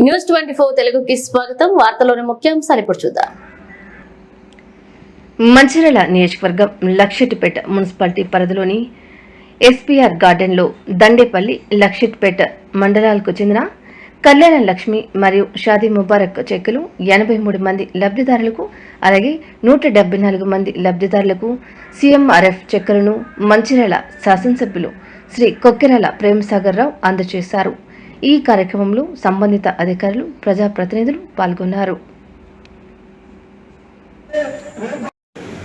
News twenty four తెలుగుకి స్వాగతం. వార్తలోని ముఖ్యాంశాలు ఇప్పుడు చూద్దాం. మంచిర్యాల నియోజకవర్గం లక్షిట్పేట మున్సిపాలిటీ పరిధిలోని ఎస్పీఆర్ గార్డెన్లో దండేపల్లి లక్షిట్పేట మండలాలకు చెందిన కళ్యాణ లక్ష్మి మరియు షాదీ ముబారక్ చెక్కులు ఎనభై మూడు మంది లబ్ధిదారులకు అలాగే నూట డెబ్బై నాలుగు మంది లబ్ధిదారులకు సీఎంఆర్ఎఫ్ చెక్కులను మంచిర్యాల శాసనసభ్యులు శ్రీ కొక్కెరాల ప్రేమసాగర్ రావు అందజేశారు. ఈ కార్యక్రమంలో సంబంధిత అధికారులు ప్రజాప్రతినిధులు పాల్గొన్నారు.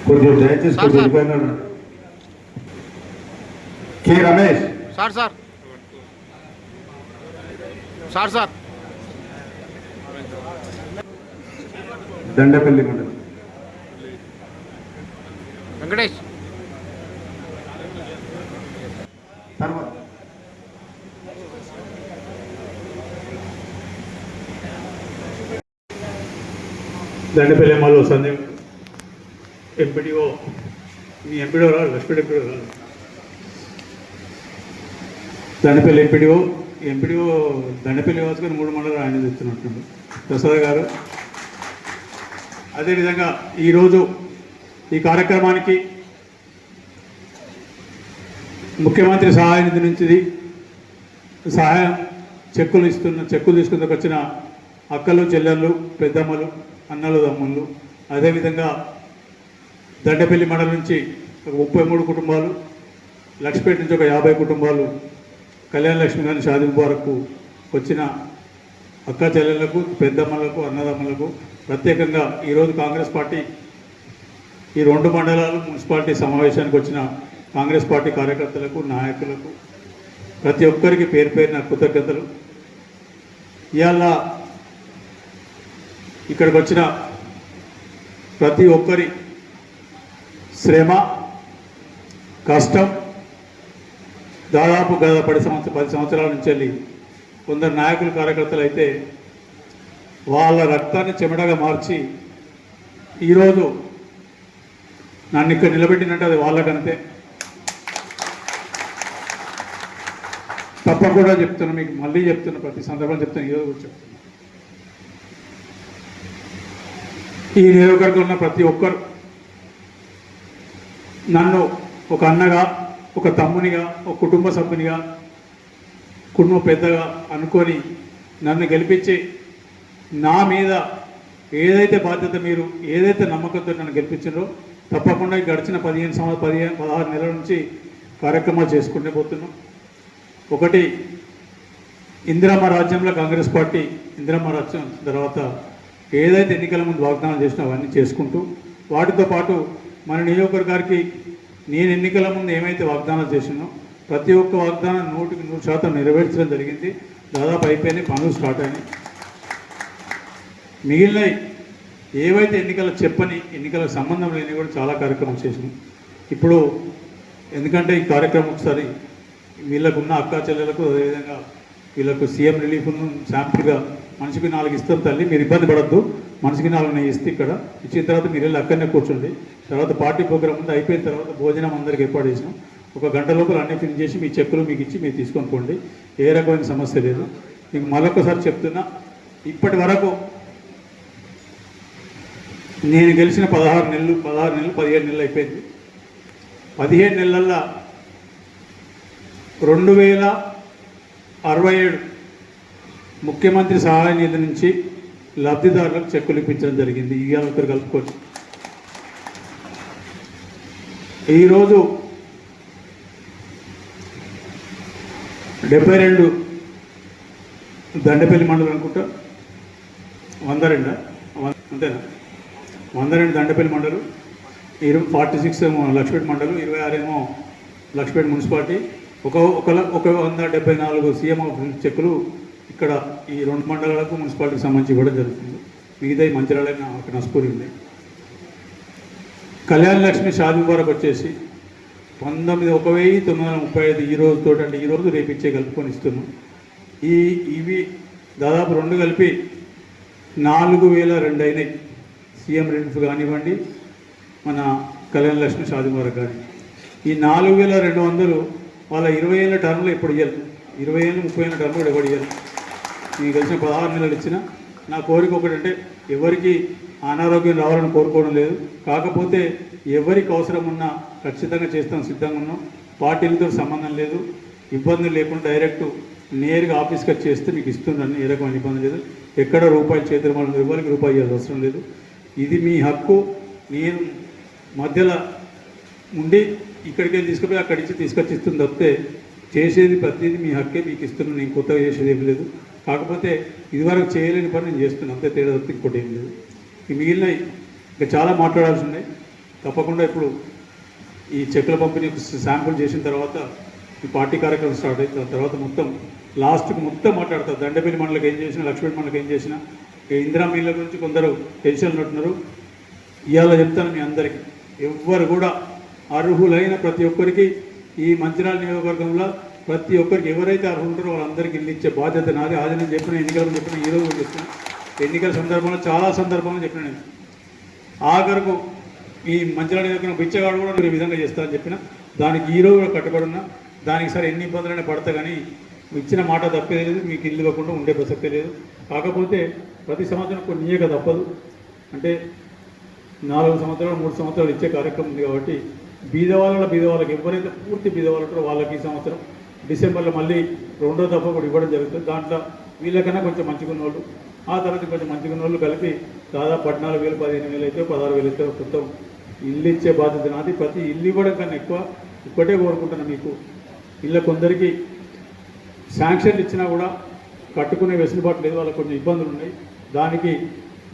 కొద్దిగా దయచేసి కొద్దిగా వెళ్ళిపోయినాడు. K Ramesh. Sir sir. Sir sir. Dandapalli మండలం. వెంకటేష్. తర్వాత. దండపల్లి అమ్మలో సందేహం ఎంపీడీఓ మీ ఎంపీడీఓ రాదు లక్ష్మీ ఎంపీడీఓ రాదు. దండపల్లి ఎంపీడీఓ ఎంపీడీఓ దండపల్లి వాసుకొని మూడు మండలాలు ఆయన తెస్తున్నట్టు ప్రసాద్ గారు. అదేవిధంగా ఈరోజు ఈ కార్యక్రమానికి ముఖ్యమంత్రి సహాయ నిధి నుంచి సహాయం చెక్కులు ఇస్తున్న చెక్కులు తీసుకుందుకు వచ్చిన అక్కలు చెల్లెళ్ళు పెద్దమ్మలు అన్నలు తమ్ముళ్ళు అదేవిధంగా దండపల్లి మండలం నుంచి ఒక ముప్పై మూడు కుటుంబాలు లక్ష్మీపేట నుంచి ఒక యాభై కుటుంబాలు కళ్యాణ లక్ష్మి గారి షాది ముబారక్కు వచ్చిన అక్క చెల్లెళ్ళకు పెద్దమ్మలకు అన్నదమ్మలకు ప్రత్యేకంగా ఈరోజు కాంగ్రెస్ పార్టీ ఈ రెండు మండలాలు మున్సిపాలిటీ సమావేశానికి వచ్చిన కాంగ్రెస్ పార్టీ కార్యకర్తలకు నాయకులకు ప్రతి ఒక్కరికి పేరు పేరిన కృతజ్ఞతలు. ఇవాళ ఇక్కడికి వచ్చిన ప్రతి ఒక్కరి శ్రమ కష్టం దాదాపు గత పది సంవత్సరం పది సంవత్సరాల నుంచి వెళ్ళి కొందరు నాయకులు కార్యకర్తలు అయితే వాళ్ళ రక్తాన్ని చెమటగా మార్చి ఈరోజు నన్ను ఇక్కడ నిలబెట్టినట్టు అది వాళ్ళకంతే. తప్పకుండా చెప్తున్నా మీకు మళ్ళీ చెప్తున్నా ప్రతి సందర్భం చెప్తున్నా ఈరోజు కూర్చో. ఈ నియోజకవర్గంలో ఉన్న ప్రతి ఒక్కరు నన్ను ఒక అన్నగా ఒక తమ్మునిగా ఒక కుటుంబ సభ్యునిగా కుటుంబ పెద్దగా అనుకొని నన్ను గెలిపించి నా మీద ఏదైతే బాధ్యత మీరు ఏదైతే నమ్మకంతో నన్ను గెలిపించారో తప్పకుండా గడిచిన పదిహేను సంవత్సరం పదిహేను పదహారు నెలల నుంచి కార్యక్రమాలు చేసుకుంటూ పోతున్నాం. ఒకటి ఇందిరమ్మ రాజ్యంలో కాంగ్రెస్ పార్టీ ఇందిరమ్మ రాజ్యం తర్వాత ఏదైతే ఎన్నికల ముందు వాగ్దానం చేసినా అవన్నీ చేసుకుంటూ వాటితో పాటు మన నియోజకవర్గానికి నేను ఎన్నికల ముందు ఏమైతే వాగ్దానాలు చేసినో ప్రతి ఒక్క వాగ్దానం నూటికి నూరు శాతం నెరవేర్చడం జరిగింది. దాదాపు అయిపోయినాయి పనులు స్టార్ట్ అయినాయి. మిగిలినవి ఏవైతే ఎన్నికల చెప్పని ఎన్నికలకు సంబంధం లేని కూడా చాలా కార్యక్రమాలు చేసినాం. ఇప్పుడు ఎందుకంటే ఈ కార్యక్రమం ఒకసారి వీళ్ళకున్న అక్కా చెల్లెలకు అదేవిధంగా వీళ్ళకు సీఎం రిలీఫ్ శాంపుల్గా మనిషికి నాలుగు ఇస్తాం తల్లి మీరు ఇబ్బంది పడద్దు. మనిషికి నాలుగు నేను ఇస్తే ఇక్కడ. ఇచ్చిన తర్వాత మీరు వెళ్ళి అక్కడనే కూర్చోండి. తర్వాత పార్టీ ప్రోగ్రామ్ ఉంది అయిపోయిన తర్వాత భోజనం అందరికి ఏర్పాటు చేసినాం. ఒక గంట లోపల అన్ని ఫిల్ చేసి మీ చెక్కులు మీకు ఇచ్చి మీరు తీసుకొని పోండి. ఏ రకమైన సమస్య లేదు. మీకు మరొకసారి చెప్తున్నా ఇప్పటి వరకు నేను గెలిచిన పదహారు నెలలు పదహారు నెలలు పదిహేడు నెలలు అయిపోయింది. పదిహేడు నెలల్లో రెండు వేల అరవై ఏడు ముఖ్యమంత్రి సహాయ నిధి నుంచి లబ్ధిదారులకు చెక్కులు ఇప్పించడం జరిగింది. ఇవాళ ఒకరు కలుపుకోవచ్చు ఈరోజు డెబ్బై రెండు దండపల్లి మండలం అనుకుంటా. వంద రెండా అంతేనా? వంద రెండు దండపల్లి మండలం ఇరవై ఫార్టీ సిక్స్ ఏమో లక్ష్మీపేట మండలం ఇరవై ఆరు ఏమో లక్ష్మీపేట మున్సిపాలిటీ. ఒక ఒక ఒక వంద డెబ్బై నాలుగు సీఎం చెక్కులు ఇక్కడ ఈ రెండు మండలాలకు మున్సిపాలిటీకి సంబంధించి ఇవ్వడం జరుగుతుంది. మిగతా మంచిర్యాల ఒక నస్పూరి ఉంది కళ్యాణ లక్ష్మి షాది ముబారక్ వచ్చేసి పంతొమ్మిది ఒక వెయ్యి తొమ్మిది వందల ముప్పై ఐదు ఈ రోజుతో అంటే ఈ రోజు రేపు ఇచ్చే కలుపుకొని ఇస్తున్నాం. ఈ ఇవి దాదాపు రెండు కలిపి నాలుగు వేల రెండు అయినాయి. సీఎం రిలీఫ్ కానివ్వండి మన కళ్యాణ లక్ష్మి షాది ముబారక్ కానీ ఈ నాలుగు వేల రెండు వందలు వాళ్ళ ఇరవై ఏళ్ళ టర్మ్లో ఇప్పుడు ఇవ్వాలి ఇరవై ఏళ్ళు ముప్పై ఏళ్ళ టర్మ్లో కూడా ఇవ్వాలి నేను కలిసి పదహారు నెలలు ఇచ్చిన నా కోరిక ఒకటంటే ఎవరికి అనారోగ్యం రావాలని కోరుకోవడం లేదు. కాకపోతే ఎవరికి అవసరం ఉన్నా ఖచ్చితంగా చేస్తాం సిద్ధంగా ఉన్నాం. పార్టీలతో సంబంధం లేదు. ఇబ్బందులు లేకుండా డైరెక్ట్ నేరుగా ఆఫీస్కి వచ్చి చేస్తే మీకు ఇస్తున్నాను ఏ రకమైన ఇబ్బంది లేదు. ఎక్కడ రూపాయలు చేతులు మనం ఇవ్వాలి రూపాయి ఇవ్వాల్సిన అవసరం లేదు. ఇది మీ హక్కు. నేను మధ్యలో ఉండి ఇక్కడికి తీసుకుపోయి అక్కడి నుంచి తీసుకొచ్చి ఇస్తుంది తప్పితే చేసేది ప్రతిదీ మీ హక్కే మీకు ఇస్తున్నాను నేను కొత్తగా చేసేది ఏం లేదు. కాకపోతే ఇదివరకు చేయలేని పని నేను చేస్తున్నాను అంతే తేడా తప్ప ఇంకోటి ఏం లేదు. ఈ మిగిలిన ఇంకా చాలా మాట్లాడాల్సి ఉన్నాయి. తప్పకుండా ఇప్పుడు ఈ చెక్కుల పంపిణీ శాంపుల్ చేసిన తర్వాత ఈ పార్టీ కార్యక్రమం స్టార్ట్ అయిన దాని తర్వాత మొత్తం లాస్ట్కి మొత్తం మాట్లాడతారు దండపల్లి మండలకు ఏం చేసినా లక్ష్మీ మండలకు ఏం చేసినా ఇందిరా మిల్ల గురించి కొందరు టెన్షన్ ఉంటున్నారు ఇవాళ చెప్తాను మీ అందరికీ. ఎవ్వరు కూడా అర్హులైన ప్రతి ఒక్కరికి ఈ మంచిరాల నియోజకవర్గంలో ప్రతి ఒక్కరికి ఎవరైతే అర్హులు ఉంటారో వాళ్ళందరికీ ఇల్లు ఇచ్చే బాధ్యత నాది. అది నేను చెప్పిన ఎన్నికలు చెప్పిన ఈ రోజు కూడా ఎన్నికల సందర్భంలో చాలా సందర్భంలో చెప్పిన నేను. ఆఖరకు ఈ మంచిర్యాల నియోజకవర్గం బిచ్చగాడు కూడా నేను విధంగా చేస్తానని చెప్పిన. దానికి ఈ రోజు కూడా కట్టుబడి దానికి సరే ఎన్ని ఇబ్బందులైనా పడతా కానీ ఇచ్చిన మాట తప్పేది లేదు. మీకు ఇల్లు ఇవ్వకుండా ఉండే ప్రసక్తే లేదు. కాకపోతే ప్రతి సంవత్సరం కొన్ని ఇయ్యక తప్పదు. అంటే నాలుగు సంవత్సరాలు మూడు సంవత్సరాలు ఇచ్చే కార్యక్రమం ఉంది కాబట్టి బీదవాళ్ళ బీదవాళ్ళకి ఎవరైతే పూర్తి బీదవాళ్ళు ఉంటారో వాళ్ళకి ఈ సంవత్సరం డిసెంబర్లో మళ్ళీ రెండో దఫ కూడా ఇవ్వడం జరుగుతుంది. దాంట్లో వీళ్ళకన్నా కొంచెం మంచిగా ఉన్నవాళ్ళు ఆ తర్వాత కొంచెం మంచిగా ఉన్నవాళ్ళు కలిపి దాదాపు పద్నాలుగు వేలు పదిహేను వేలు అయితే పదహారు వేలు అయితే మొత్తం ఇల్లు ఇచ్చే బాధ్యత నాది. ప్రతి ఇల్లు ఇవ్వడం కన్నా ఎక్కువ ఇప్పటే కోరుకుంటున్నాను మీకు. ఇళ్ళ కొందరికి శాంక్షన్లు ఇచ్చినా కూడా కట్టుకునే వెసులుబాటు లేదు. వాళ్ళకి కొంచెం ఇబ్బందులు ఉన్నాయి. దానికి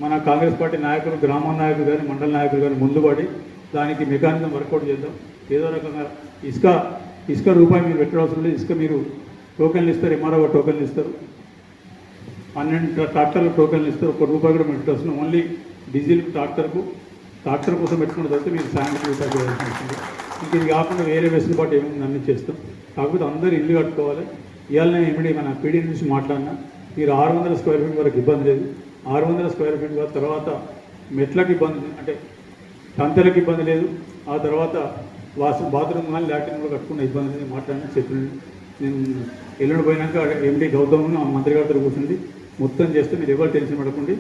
మన కాంగ్రెస్ పార్టీ నాయకులు గ్రామ నాయకులు కానీ మండల నాయకులు కానీ ముందుపడి దానికి మెకానిజం వర్కౌట్ చేద్దాం. ఏదో రకంగా ఇసుక ఇసుక రూపాయి మీరు పెట్టడం అవసరం లేదు. ఇసుక మీరు టోకెన్లు ఇస్తారు ఎంఆర్ఓ టోకెన్లు ఇస్తారు. పన్నెండు ట్రాక్టర్లు టోకెన్లు ఇస్తారు ఒక రూపాయి కూడా మీరు వస్తుంది ఓన్లీ డీజిల్ ట్రాక్టర్కు ట్రాక్టర్ కోసం పెట్టుకున్న తర్వాత మీరు సాయంత్రం రూపాయలు చేయాల్సి ఉంటుంది ఇంక ఇది కాకుండా వేరే వెసులుబాటు ఏమైంది అన్ని చేస్తాం. కాకపోతే అందరూ ఇల్లు కట్టుకోవాలి. ఇవాళ నేను ఏమిటి మన పీడీ నుంచి మాట్లాడినా మీరు ఆరు వందల స్క్వేర్ ఫీట్ వరకు ఇబ్బంది లేదు. ఆరు వందల స్క్వేర్ ఫీట్ తర్వాత మెట్లకు ఇబ్బంది లేదు. అంటే తంతెలకు ఇబ్బంది లేదు. ఆ తర్వాత వాసు బాత్రూమ్ కానీ లాట్రిన్ కూడా కట్టుకున్న ఇబ్బంది లేదు మాట్లాడిన చెప్పిన నేను ఎల్లుండి పోయినాక ఎండి గౌతమ్ మంత్రి గారితో కూర్చుంది. మొత్తం చేస్తే మీరు ఎవరు టెన్షన్ పడకండి.